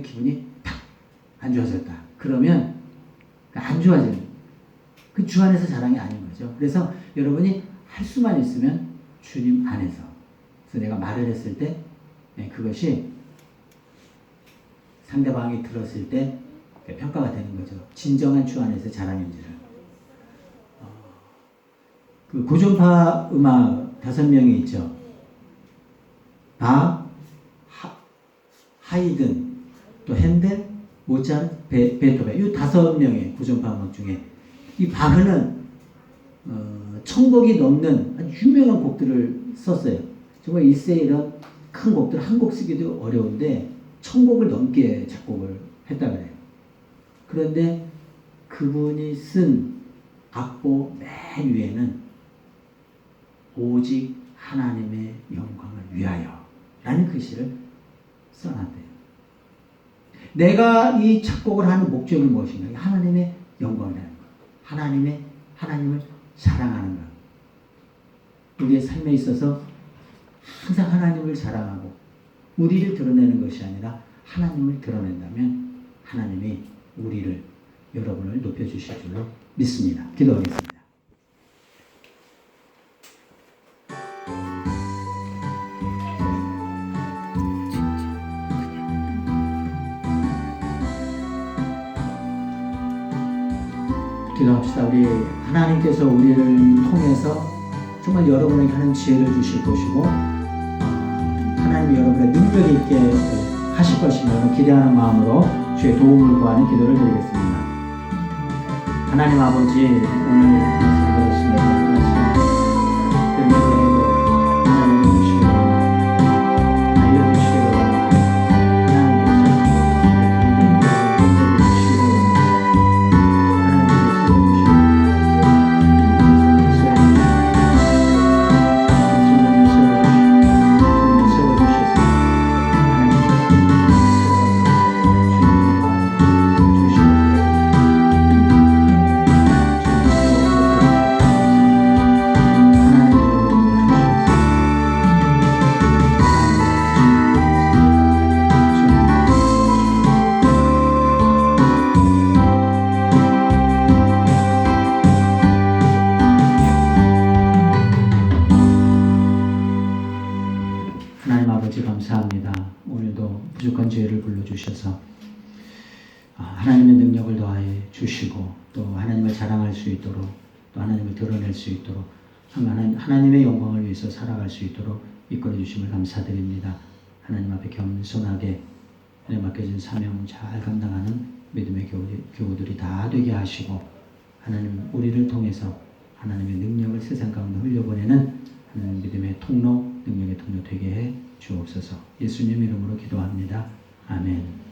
기분이 탁 안 좋아졌다. 그러면 안 좋아지는 그 주 안에서 자랑이 아닌 거죠. 그래서 여러분이 할 수만 있으면 주님 안에서 그래서 내가 말을 했을 때 네, 그것이 상대방이 들었을 때 평가가 되는 거죠. 진정한 주 안에서 자랑인지를. 어, 그 고전파 음악 다섯 명이 있죠. 바, 하, 하이든, 또 모차르트, 베, 베토벤 이 다섯 명의 고전파 음악 중에 이 바흐는 어, 천곡이 넘는 아주 유명한 곡들을 썼어요. 정말 일세 이런 큰 곡들 한 곡 쓰기도 어려운데 천곡을 넘게 작곡을 했다 그래요. 그런데 그분이 쓴 악보 맨 위에는 오직 하나님의 영광을 위하여 라는 글씨를 써놨대요. 내가 이 작곡을 하는 목적이 무엇인가? 하나님의 영광이라는 것. 하나님의, 하나님을 사랑하는 것. 우리의 삶에 있어서 항상 하나님을 사랑하고 우리를 드러내는 것이 아니라 하나님을 드러낸다면 하나님이 우리를 여러분을 높여주실 줄로 믿습니다. 기도하겠습니다. 기도합시다. 우리 하나님께서 우리를 통해서 정말 여러분에게 하는 지혜를 주실 것이고 어, 하나님 여러분의 능력 있게 하실 것임을 기대하는 마음으로 주의 도움을 구하는 기도를 드리겠습니다. 하나님 아버지 오늘 말씀 들었습니다. 아버지 감사합니다. 오늘도 부족한 죄를 불러주셔서 아, 하나님의 능력을 더하여 주시고 또 하나님을 자랑할 수 있도록 또 하나님을 드러낼 수 있도록 하나님, 하나님의 영광을 위해서 살아갈 수 있도록 이끌어 주심을 감사드립니다. 하나님 앞에 겸손하게 하나님 맡겨진 사명 잘 감당하는 믿음의 교우들, 교우들이 다 되게 하시고 하나님 우리를 통해서 하나님의 능력을 세상 가운데 흘려보내는 믿음의 통로, 능력의 통로 되게 해 주옵소서. 예수님 이름으로 기도합니다. 아멘.